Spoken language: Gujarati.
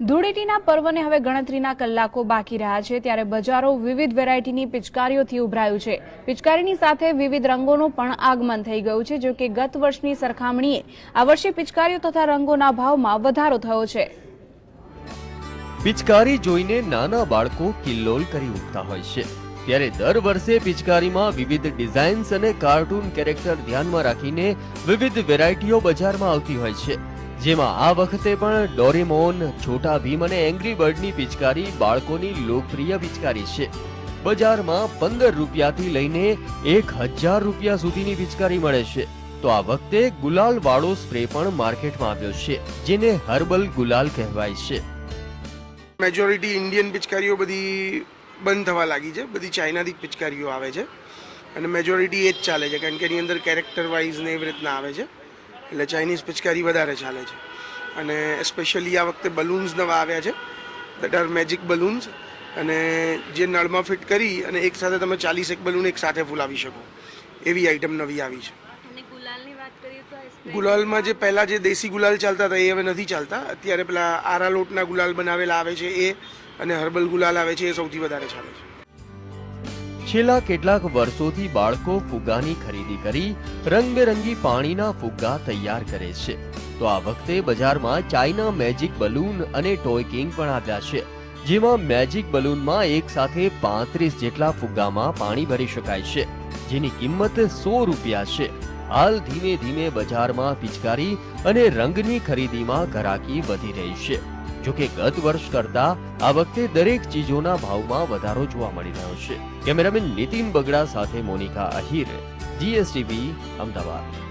ધૂળેટીના પર્વને હવે ગણતરીના કલાકો બાકી રહ્યા છે ત્યારે બજારો વિવિધ વેરાયટીની પિચકારીઓથી ઉભરાયું છે. પિચકારીની સાથે વિવિધ રંગોનું પણ આગમન થઈ ગયું છે, જો કે ગત વર્ષની સરખામણીએ આ વર્ષે પિચકારીઓ તથા રંગોના ભાવમાં વધારો થયો છે. પિચકારી જોઈને નાના બાળકો કિલ્લોલ કરી ઉઠતા હોય છે. ત્યારે દર વર્ષે પિચકારીમાં વિવિધ ડિઝાઇન્સ અને કાર્ટૂન કેરેક્ટર ધ્યાનમાં રાખીને વિવિધ વેરાયટીઓ બજારમાં આવતી હોય છે. જેમાં આ વખતે પણ ડોરેમોન, છોટા ભીમ અને એંગ્રી બર્ડની પિચકારી બાળકોની લોકપ્રિય પિચકારી છે. બજારમાં પંદર રૂપિયાથી લઈને એક હજાર રૂપિયા સુધીની પિચકારી મળે છે. તો આ વખતે ગુલાલ વાળો સ્પ્રે પણ માર્કેટમાં આવ્યો છે, જેને હર્બલ ગુલાલ કહેવાય છે. મેજોરિટી ઇન્ડિયન પિચકારીઓ બધી બંધ થવા લાગી છે, બધી ચાઇનાથી પિચકારીઓ આવે છે. અને મેજોરિટી એ જ ચાલે છે, કારણ કે એની અંદર કેરેક્ટર વાઇઝ ને એવી રીતના આવે છે. એટલે ચાઇનીઝ પિચકારી વધારે ચાલે છે. અને સ્પેશિયલી આ વખતે બલૂન્સ નવા આવ્યા છે. દેટ આર મેજિક બલૂન્સ અને જે નળમાં ફિટ કરી અને એક સાથે તમે ચાલીસ એક બલૂન એક સાથે ફૂલાવી શકો. એવી આઈટમ નવી આવી છે. ગુલાલમાં જે પહેલાં જે દેશી ગુલાલ ચાલતા હતા એ હવે નથી ચાલતા. અત્યારે પેલા આરા લોટના ગુલાલ બનાવેલા આવે છે એ અને હર્બલ ગુલાલ આવે છે એ સૌથી વધારે ચાલે છે. છેલ્લા કેટલાક વર્ષોથી બાળકો ફુગ્ગાની ખરીદી કરી રંગબેરંગી પાણીના ફુગ્ગા તૈયાર કરે છે. તો આ વખતે બજારમાં ચાઇના મેજિક બલૂન અને ટોય કિંગ પણ આવ્યા છે. જેમાં મેજિક બલૂનમાં એક સાથે પાંત્રીસ જેટલા ફુગ્ગામાં પાણી ભરી શકાય છે, જેની કિંમત સો રૂપિયા છે. હાલ ધીમે ધીમે બજારમાં પિચકારી અને રંગની ખરીદીમાં ઘરાકી વધી રહી છે. જોકે ગત વર્ષ કરતા આ વખતે દરેક ચીજોના ભાવમાં વધારો જોવા મળી રહ્યો છે. કેમેરામેન નીતિન બગડા સાથે મોનિકા આહિર જીએસટીવી, અમદાવાદ.